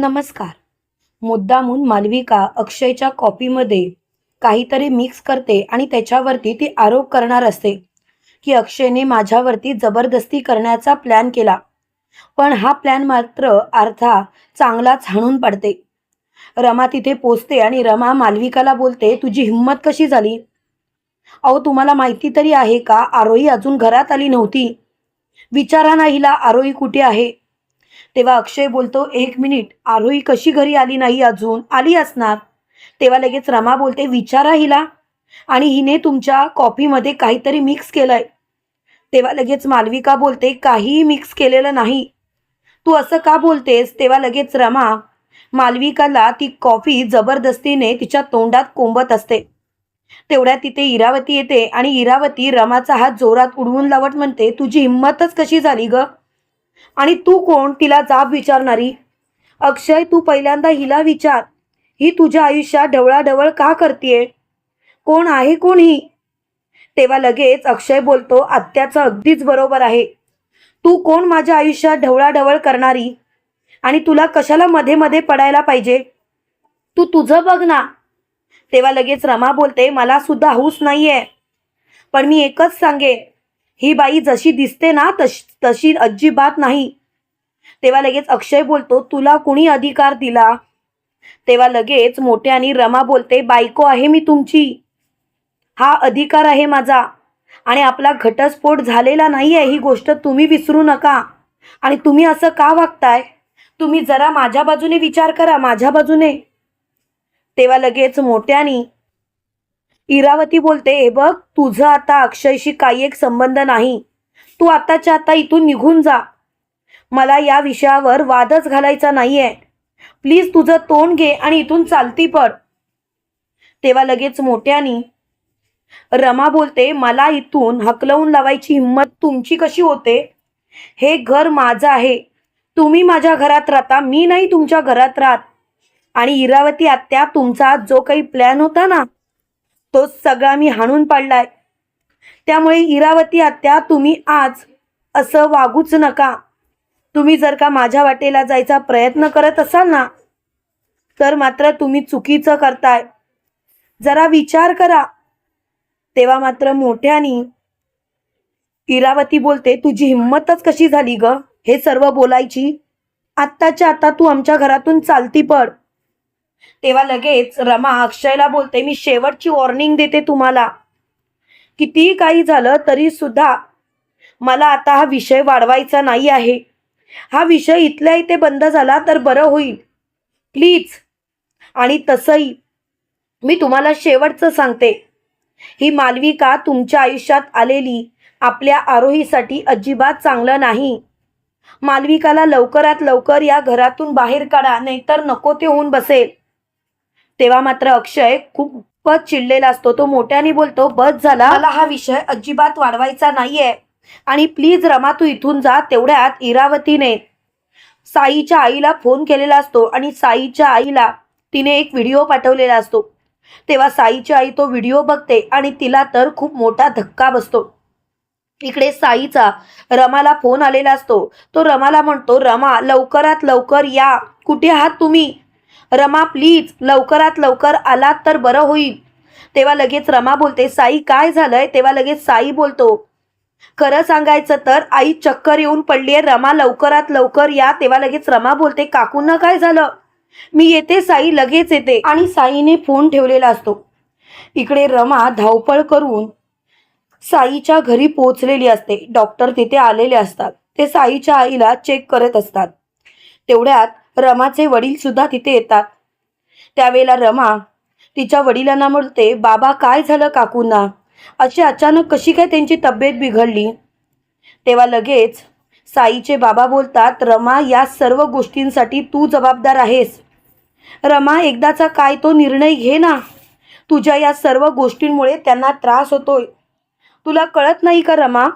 नमस्कार. मुद्दामून मालविका अक्षयच्या कॉपीमध्ये काहीतरी मिक्स करते आणि त्याच्यावरती ती आरोप करणार असते की अक्षयने माझ्यावरती जबरदस्ती करण्याचा प्लॅन केला. पण हा प्लॅन मात्र अर्था चांगलाच हाणून पडते. रमा तिथे पोचते आणि रमा मालविकाला बोलते तुझी हिंमत कशी झाली? अहो तुम्हाला माहिती तरी आहे का? आरोही अजून घरात आली नव्हती. विचारा ना हिला आरोही कुठे आहे? तेव्हा अक्षय बोलतो एक मिनिट आरोही कशी घरी आली नाही अजून? आली असणार? तेव्हा लगेच रमा बोलते विचारा हिला आणि हिने तुमच्या कॉफीमध्ये काहीतरी मिक्स केलंय. तेव्हा लगेच मालविका बोलते काहीही मिक्स केलेलं नाही. तू असं का बोलतेस? तेव्हा लगेच रमा मालविकाला ती कॉफी जबरदस्तीने तिच्या तोंडात कोंबत असते. तेवढ्यात तिथे इरावती येते आणि इरावती रमाचा हात जोरात उडवून लावत म्हणते तुझी हिंमतच कशी झाली ग? आणि तू कोण? तिला जाब विचारणारी. अक्षय तू पहिल्यांदा हिला विचार. ही तुझ्या आयुष्यात ढवळाढवळ का करतीये? कोण आहे कोण ही? तेव्हा लगेच अक्षय बोलतो आत्याचं अगदीच बरोबर आहे. तू कोण माझ्या आयुष्यात ढवळाढवळ करणारी? आणि तुला कशाला मध्ये मध्ये पडायला पाहिजे? तू तुझं बघ ना. तेव्हा लगेच रमा बोलते मला सुद्धा हौस नाहीये. पण मी एकच सांगेन ही बाई जशी दिसते ना तशी तशी अजिबात नाही. तेव्हा लगेच अक्षय बोलतो तुला कुणी अधिकार दिला? तेव्हा लगेच मोठ्यानी रमा बोलते बायको आहे मी तुमची. हा अधिकार आहे माझा. आणि आपला घटस्फोट झालेला नाही आहे ही गोष्ट तुम्ही विसरू नका. आणि तुम्ही असं का वागताय? तुम्ही जरा माझ्या बाजूने विचार करा माझ्या बाजूने. तेव्हा लगेच मोठ्यानी इरावती बोलते हे बघ तुझं आता अक्षयशी काही एक संबंध नाही. तू आताच्या आता इथून निघून जा. मला या विषयावर वादच घालायचा नाहीये. प्लीज तुझं तोंड घे आणि इथून चालती पड. तेव्हा लगेच मोठ्यानी रमा बोलते मला इथून हकलवून लावायची हिंमत तुमची कशी होते? हे घर माझं आहे. तुम्ही माझ्या घरात राहता मी नाही तुमच्या घरात राहत. आणि इरावती आत्या तुमचा जो काही प्लॅन होता ना तो सगळा मी हाणून पाडलाय. त्यामुळे इरावती आत्या तुम्ही आज असं वागूच नका. तुम्ही जर का माझ्या वाटेला जायचा प्रयत्न करत असाल ना तर मात्र तुम्ही चुकीचं करताय. जरा विचार करा. तेव्हा मात्र मोठ्यानी इरावती बोलते तुझी हिंमतच कशी झाली ग? हे सर्व बोलायची? आत्ताच्या आता तू आमच्या घरातून चालती पड. तेव्हा लगेच रमा अक्षयला बोलते मी शेवटची वॉर्निंग देते तुम्हाला. कितीही काही झालं तरी सुद्धा मला आता हा विषय वाढवायचा नाही आहे. हा विषय इथल्या इथे बंद झाला तर बरं होईल. प्लीज. आणि तसंही मी तुम्हाला शेवटचं सांगते. ही मालविका तुमच्या आयुष्यात आलेली आपल्या आरोहीसाठी अजिबात चांगलं नाही. मालविकाला लवकरात लवकर या घरातून बाहेर काढा नाहीतर नको ते होऊन बसेल. तेव्हा मात्र अक्षय खूपच चिडलेला असतो. तो मोठ्याने बोलतो बस झाला. मला हा विषय अजिबात वाढवायचा नाहीये. आणि प्लीज रमा तू इथून जा. तेवढ्यात इरावतीने साईच्या आईला फोन केलेला असतो आणि साईच्या आईला तिने एक व्हिडिओ पाठवलेला असतो. तेव्हा साईची आई तो व्हिडिओ बघते आणि तिला तर खूप मोठा धक्का बसतो. इकडे साईचा रमाला फोन आलेला असतो. तो रमाला म्हणतो रमा लवकरात लवकर या. कुठे आहात तुम्ही? रमा प्लीज लवकरात लवकर आलात तर बरं होईल. तेव्हा लगेच रमा बोलते साई काय झालंय? तेव्हा लगेच साई बोलतो खरं सांगायचं तर आई चक्कर येऊन पडली आहे रमा लवकरात लवकर या. तेव्हा लगेच रमा बोलते काकूंना काय झालं? मी येते साई लगेच येते. आणि साईने फोन ठेवलेला असतो. इकडे रमा धावपळ करून साईच्या घरी पोचलेली असते. डॉक्टर तिथे आलेले असतात. ते साईच्या आईला चेक करत असतात. तेवढ्यात रमाचे वडील सुद्धा तिथे येतात. त्यावेळेला रमा तिच्या वडिलांना म्हणते बाबा काय झालं काकूंना? अशी अचानक कशी काय त्यांची तब्येत बिघडली? तेव्हा लगेच साईचे बाबा बोलतात रमा या सर्व गोष्टींसाठी तू जबाबदार आहेस. रमा एकदाचा काय तो निर्णय घे ना. तुझ्या या सर्व गोष्टींमुळे त्यांना त्रास होतोय. तुला कळत नाही का रमा?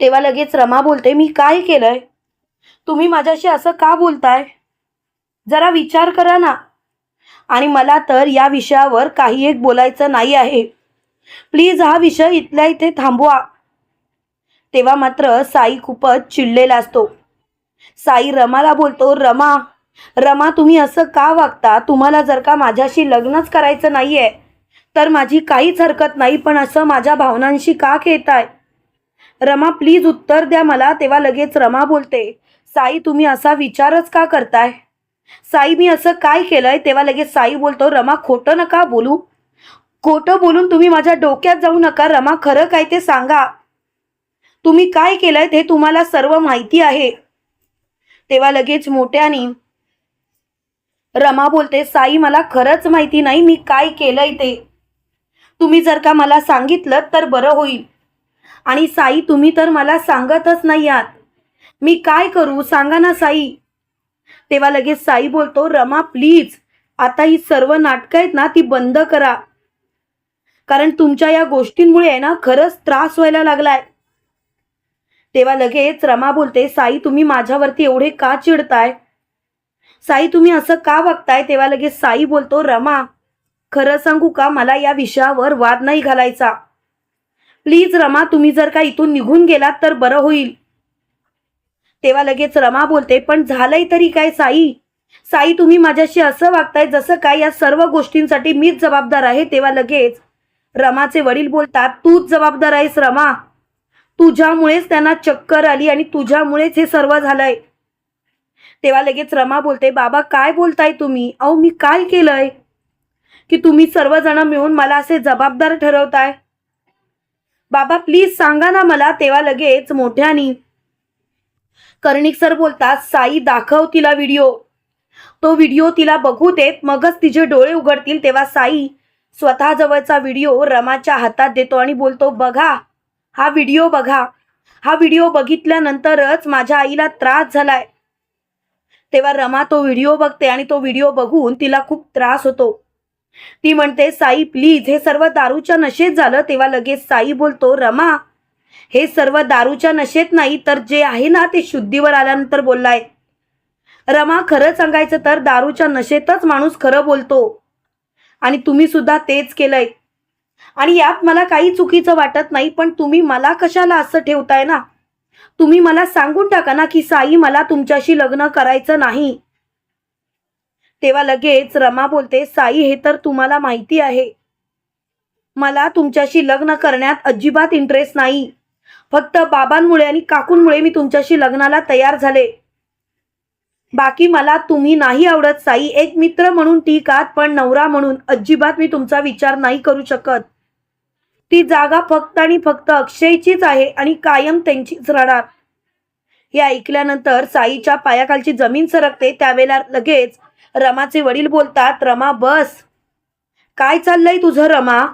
तेव्हा लगेच रमा बोलते मी काय केलंय? तुम्ही माझ्याशी असं का बोलताय? जरा विचार करा ना. आणि मला तर या विषयावर काही एक बोलायचं नाही आहे. प्लीज हा विषय इथल्या इथे थांबवा. तेव्हा मात्र साई खूपच चिडलेला असतो. साई रमाला बोलतो रमा रमा तुम्ही असं का वागता? तुम्हाला जर का माझ्याशी लग्नच करायचं नाही आहे तर माझी काहीच हरकत नाही पण असं माझ्या भावनांशी का खेळताय? रमा प्लीज उत्तर द्या मला. तेव्हा लगेच रमा बोलते साई तुम्ही असा विचारच का करताय? साई मी असं काय केलंय? तेव्हा लगेच साई बोलतो रमा खोटं नका बोलू. खोटं बोलून तुम्ही माझ्या डोक्यात जाऊ नका. रमा खरं काय ते सांगा. तुम्ही काय केलंय ते तुम्हाला सर्व माहिती आहे. तेव्हा लगेच मोठ्याने रमा बोलते साई मला खरंच माहिती नाही मी काय केलंय ते. तुम्ही जर का मला सांगितलं तर बरं होईल. आणि साई तुम्ही तर मला सांगतच नाही आहात. मी काय करू? सांगा ना साई. तेव्हा लगेच साई बोलतो रमा प्लीज आता ही सर्व नाटकं आहेत ना ती बंद करा. कारण तुमच्या या गोष्टींमुळे आहे ना खरंच त्रास व्हायला लागलाय. तेव्हा लगेच रमा बोलते साई तुम्ही माझ्यावरती एवढे का चिडताय? साई तुम्ही असं का वागताय? तेव्हा लगेच साई बोलतो रमा खरं सांगू का मला या विषयावर वाद नाही घालायचा. प्लीज रमा तुम्ही जर का इथून निघून गेलात तर बरं होईल. तेव्हा लगेच रमा बोलते पण झालंय तरी काय साई? साई तुम्ही माझ्याशी असं वागताय जसं काय या सर्व गोष्टींसाठी मीच जबाबदार आहे. तेव्हा लगेच रमाचे वडील बोलतात तूच जबाबदार आहेस रमा. तुझ्यामुळेच त्यांना चक्कर आली आणि तुझ्यामुळेच हे सर्व झालंय. तेव्हा लगेच रमा बोलते बाबा काय बोलताय तुम्ही? अहो मी काय केलंय? की तुम्ही सर्वजण मिळून मला असे जबाबदार ठरवताय? बाबा प्लीज सांगा ना मला. तेव्हा लगेच मोठ्यानी कर्णिक सर बोलतात साई दाखव तिला व्हिडिओ तो व्हिडिओ तिला बघू देत मगच तिचे डोळे उघडतील तेव्हा साई स्वतःजवळचा व्हिडिओ रमाच्या हातात देतो आणि बोलतो बघा हा व्हिडिओ बघा. हा व्हिडिओ बघितल्यानंतरच माझ्या आईला त्रास झालाय. तेव्हा रमा तो व्हिडिओ बघते आणि तो व्हिडिओ बघून तिला खूप त्रास होतो. ती म्हणते साई प्लीज हे सर्व दारूच्या नशेत झालं. तेव्हा लगेच साई बोलतो रमा हे सर्व दारूच्या नशेत नाही तर जे आहे ना ते शुद्धीवर आल्यानंतर बोललाय. रमा खरं सांगायचं तर दारूच्या नशेतच माणूस खरं बोलतो. आणि तुम्ही सुद्धा तेच केलंय. आणि यात मला काही चुकीचं वाटत नाही पण तुम्ही मला कशाला असं ठेवताय ना? तुम्ही मला सांगून टाका ना की साई मला तुमच्याशी लग्न करायचं नाही. तेव्हा लगेच रमा बोलते साई हे तर तुम्हाला माहिती आहे. मला तुमच्याशी लग्न करण्यात अजिबात इंटरेस्ट नाही. फक्त बाबांमुळे आणि काकूंमुळे मी तुमच्याशी लग्नाला तयार झाले. बाकी मला तुम्ही नाही आवडत साई. एक मित्र म्हणून ठीक आहात पण नवरा म्हणून अजिबात मी तुमचा विचार नाही करू शकत. ती जागा फक्त आणि फक्त अक्षयचीच आहे आणि कायम त्यांचीच राहणार. हे ऐकल्यानंतर साईच्या पायाखालची जमीन सरकते त्यावेळेला लगेच रमाचे वडील बोलतात रमा बस. काय चाललंय तुझं रमा?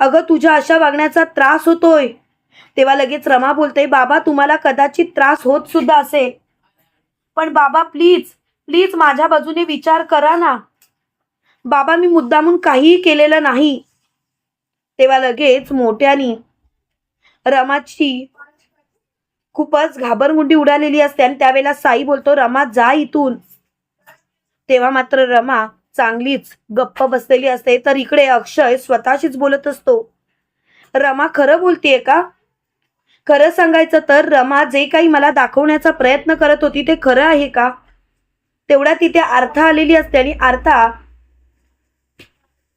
अगं तुझ्या अशा वागण्याचा त्रास होतोय. तेव्हा लगेच रमा बोलते बाबा तुम्हाला कदाचित त्रास होत सुद्धा असेल. पण बाबा प्लीज प्लीज माझ्या बाजूने विचार करा ना. बाबा मी मुद्दामून काहीही केलेलं नाही. तेव्हा लगेच मोठ्यानी रमाची खूपच घाबरमुंडी उडालेली असते आणि त्यावेळेला साई बोलतो रमा जा इथून. तेव्हा मात्र रमा चांगलीच गप्प बसलेली असते तर इकडे अक्षय स्वतःशीच बोलत असतो. रमा खरं बोलतेय का? खरं सांगायचं तर रमा जे काही मला दाखवण्याचा प्रयत्न करत होती ते खरं आहे का? तेवढ्या तिथे आर्था आलेली असते आणि आर्था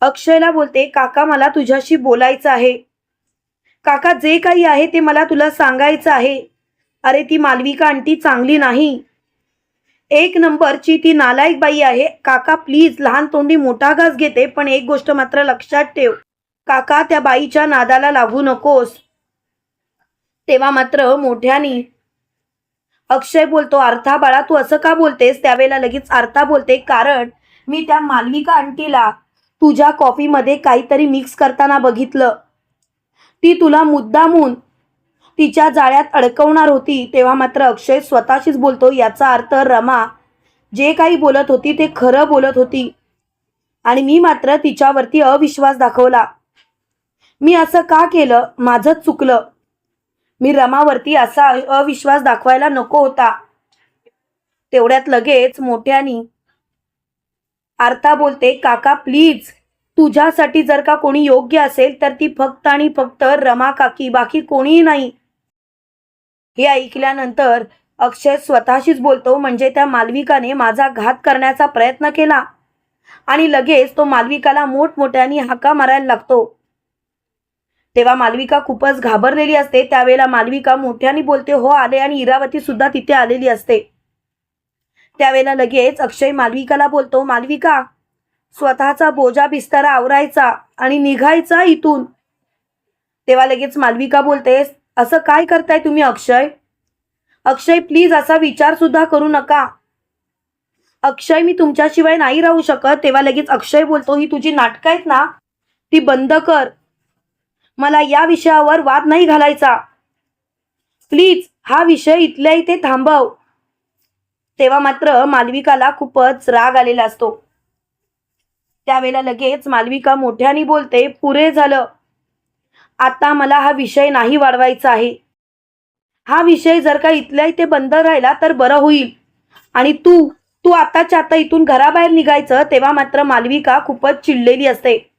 अक्षयला बोलते काका मला तुझ्याशी बोलायचं आहे. काका जे काही आहे ते मला तुला सांगायचं आहे. अरे ती मालविका आंटी चांगली नाही. एक नंबरची ती नालायक बाई आहे. काका प्लीज लहान तोंडी मोठा घास घेते पण एक गोष्ट मात्र लक्षात ठेव. काका त्या बाईच्या नादाला लागू नकोस. तेव्हा मात्र मोठ्यानी अक्षय बोलतो अर्था बाळा तू असं का बोलतेस? त्यावेळेला लगेच अर्था बोलते कारण मी त्या मालविका आंटीला तुझ्या कॉफीमध्ये काहीतरी मिक्स करताना बघितलं. ती तुला मुद्दामून तिच्या जाळ्यात अडकवणार होती. तेव्हा मात्र अक्षय स्वतःशीच बोलतो याचा अर्थ रमा जे काही बोलत होती ते खरं बोलत होती. आणि मी मात्र तिच्यावरती अविश्वास दाखवला. मी असं का केलं? माझंच चुकलं. मी रमावरती असा अविश्वास दाखवायला नको होता. तेवढ्यात लगेच मोठ्यानी आर्ता बोलते काका प्लीज तुझ्यासाठी जर का कोणी योग्य असेल तर ती फक्त आणि फक्त रमा काकी बाकी कोणीही नाही. हे ऐकल्यानंतर अक्षय स्वतःशीच बोलतो म्हणजे त्या मालविकाने माझा घात करण्याचा प्रयत्न केला. आणि लगेच तो मालविकाला मोठमोठ्याने हाका मारायला लागतो. तेव्हा मालविका खूपच घाबरलेली असते. त्यावेळेला मालविका मोठ्याने बोलते हो आले आणि इरावती सुद्धा तिथे आलेली असते. त्यावेळेला लगेच अक्षय मालविकाला बोलतो मालविका स्वतःचा बोजा बिस्तारा आवरायचा आणि निघायचा इथून. तेव्हा लगेच मालविका बोलते असं काय करताय तुम्ही अक्षय? अक्षय प्लीज असा विचार सुद्धा करू नका. अक्षय मी तुमच्याशिवाय नाही राहू शकत. तेव्हा लगेच अक्षय बोलतो ही तुझी नाटकं आहेत ना ती बंद कर. मला या विषयावर वाद नाही घालायचा. प्लीज हा विषय इथल्या इथे थांबव. तेव्हा मात्र मालविकाला खूपच राग आलेला असतो. त्यावेळेला लगेच मालविका मोठ्याने बोलते पुरे झालं. आता मला हा विषय नाही वाढवायचा आहे. हा विषय जर का इथल्या इथे बंद राहिला तर बरं होईल. आणि तू तू आताच्या आता इथून घराबाहेर निघायचं तेव्हा मात्र मालविका खूपच चिडलेली असते.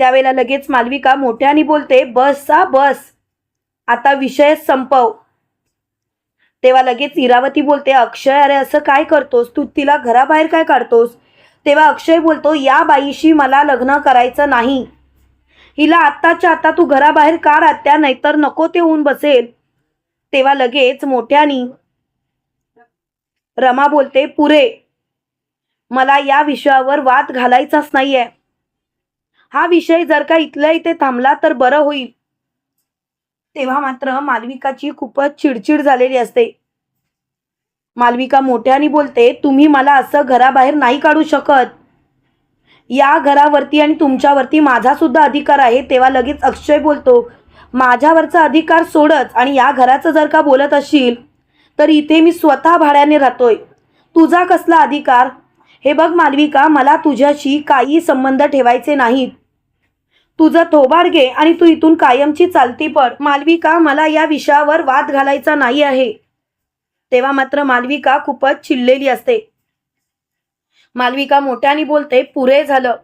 त्यावेळेला लगेच मालविका मोठ्याने बोलते बस सा बस. आता विषय संपव. तेव्हा लगेच इरावती बोलते अक्षय अरे असं काय करतोस? तू तिला घराबाहेर काय काढतोस? तेव्हा अक्षय बोलतो या बाईशी मला लग्न करायचं नाही. हिला आत्ताच्या आता तू घराबाहेर काढ आत्या नाहीतर नको ते होऊन बसेल. तेव्हा लगेच मोठ्यानी रमा बोलते पुरे मला या विषयावर वाद घालायचाच नाहीये. हा विषय जर का इथल्या इथे थांबला तर बरं होईल. तेव्हा मात्र मालविकाची खूपच चिडचिड झालेली असते. मालविका मोठ्याने बोलते तुम्ही मला असं घराबाहेर नाही काढू शकत. या घरावरती आणि तुमच्यावरती माझा सुद्धा अधिकार आहे. तेव्हा लगेच अक्षय बोलतो माझ्यावरचा अधिकार सोडच आणि या घराचं जर का बोलत असशील तर इथे मी स्वतः भाड्याने राहतोय. तुझा कसला अधिकार? हे बघ मालविका मला तुझ्याशी काही संबंध ठेवायचे नाहीत. तुझं थोबाड घे आणि तू इथून कायमची चालती पड. मालविका मला या विषयावर वाद घालायचा नाही आहे. तेव्हा मात्र मालविका खूपच चिडलेली असते. मालविका मोठ्याने बोलते पुरे झालं.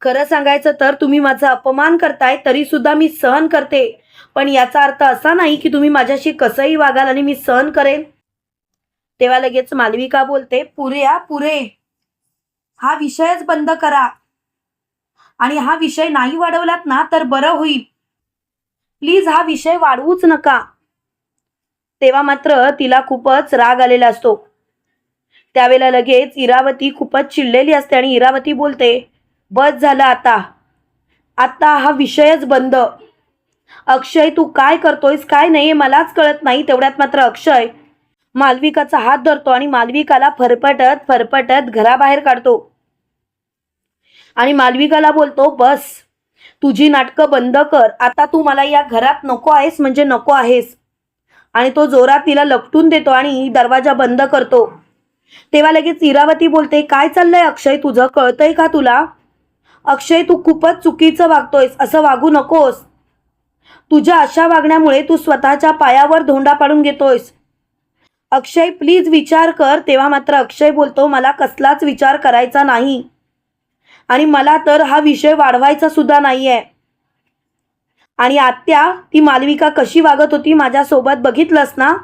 खरं सांगायचं तर तुम्ही माझा अपमान करताय तरी सुद्धा मी सहन करते. पण याचा अर्थ असा नाही की तुम्ही माझ्याशी कसंही वागाल आणि मी सहन करेन. तेव्हा लगेच मालविका बोलते पुरे या पुरे. हा विषयच बंद करा. आणि हा विषय नाही वाढवलात ना तर बरं होईल. प्लीज हा विषय वाढवूच नका. तेव्हा मात्र तिला खूपच राग आलेला असतो. त्यावेळेला लगेच इरावती खूपच चिडलेली असते आणि इरावती बोलते बस झालं आता. आता हा विषयच बंद. अक्षय तू काय करतोयस काय नाही मलाच कळत नाही. तेवढ्यात मात्र अक्षय मालविकाचा हात धरतो आणि मालविकाला फरफटत फरफटत घराबाहेर काढतो. आणि मालविकाला बोलतो बस तुझी नाटकं बंद कर. आता तू मला या घरात नको आहेस म्हणजे नको आहेस. आणि तो जोरात तिला लपटून देतो आणि दरवाजा बंद करतो. तेव्हा लगेच इरावती बोलते काय चाललंय अक्षय तुझं? कळतंय का तुला? अक्षय तू खूपच चुकीचं वागतोयस. असं वागू नकोस. तुझ्या अशा वागण्यामुळे तू स्वतःच्या पायावर धोंडा पाडून घेतोयस. अक्षय प्लीज विचार कर. तेव्हा मात्र अक्षय बोलतो मला कसलाच विचार करायचा नाही. आणि मला तर हा विषय वाढवायचा सुद्धा नाहीये. आणि आत्या ती मालविका कशी वागत होती माझ्यासोबत बघितलंस ना?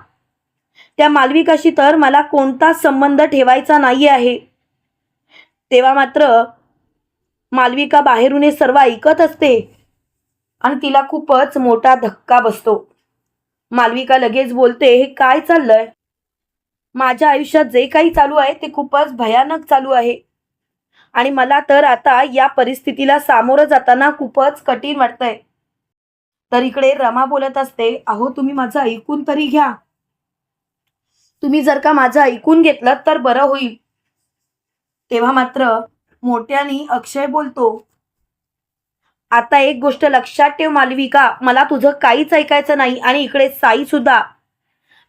त्या मालविकाशी तर मला कोणताच संबंध ठेवायचा नाही आहे. तेव्हा मात्र मालविका बाहेरून हे सर्व ऐकत असते आणि तिला खूपच मोठा धक्का बसतो. मालविका लगेच बोलते हे काय चाललंय? माझ्या आयुष्यात जे काही चालू आहे ते खूपच भयानक चालू आहे. आणि मला तर आता या परिस्थितीला सामोरं जाताना खूपच कठीण वाटतंय. तर इकडे रमा बोलत असते अहो तुम्ही माझं ऐकून तरी घ्या. तुम्ही जर का माझं ऐकून घेतलं तर बरं होईल. तेव्हा मात्र मोठ्यानी अक्षय बोलतो आता एक गोष्ट लक्षात ठेव मालविका मला तुझं काहीच ऐकायचं नाही आणि इकडे साई सुद्धा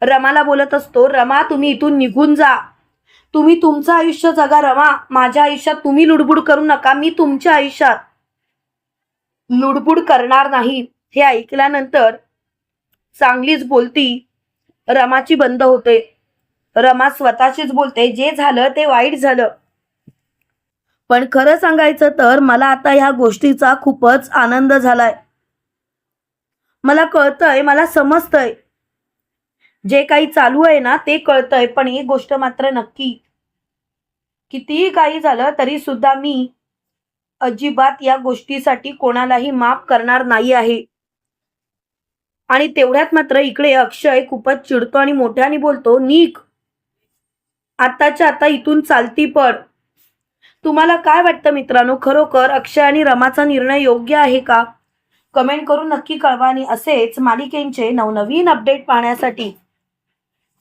रमाला बोलत असतो रमा तुम्ही इथून निघून जा. तुम्ही तुमचं आयुष्य जगा रमा माझ्या आयुष्यात तुम्ही लुडबुड करू नका. मी तुमच्या आयुष्यात लुडबुड करणार नाही. हे ऐकल्यानंतर चांगलीच बोलती. रमाची बंद होते. रमा स्वतःशीच बोलते. जे झालं ते वाईट झालं. पण खरं सांगायचं तर मला आता ह्या गोष्टीचा खूपच आनंद झालाय. मला कळतंय मला समजतंय. जे काही चालू आहे ना ते कळतंय. पण एक गोष्ट मात्र नक्की. कितीही काही झालं तरी सुद्धा मी अजिबात या गोष्टीसाठी कोणालाही माफ करणार नाही आहे. आणि तेवढ्यात मात्र इकडे अक्षय खूपच चिडतो आणि मोठ्याने बोलतो नीक आताच्या आता इथून चालती पड. तुम्हाला काय वाटतं मित्रांनो? खरोखर अक्षय आणि रमाचा निर्णय योग्य आहे का? कमेंट करून नक्की कळवा आणि असेच मालिकेंचे नवनवीन अपडेट पाहण्यासाठी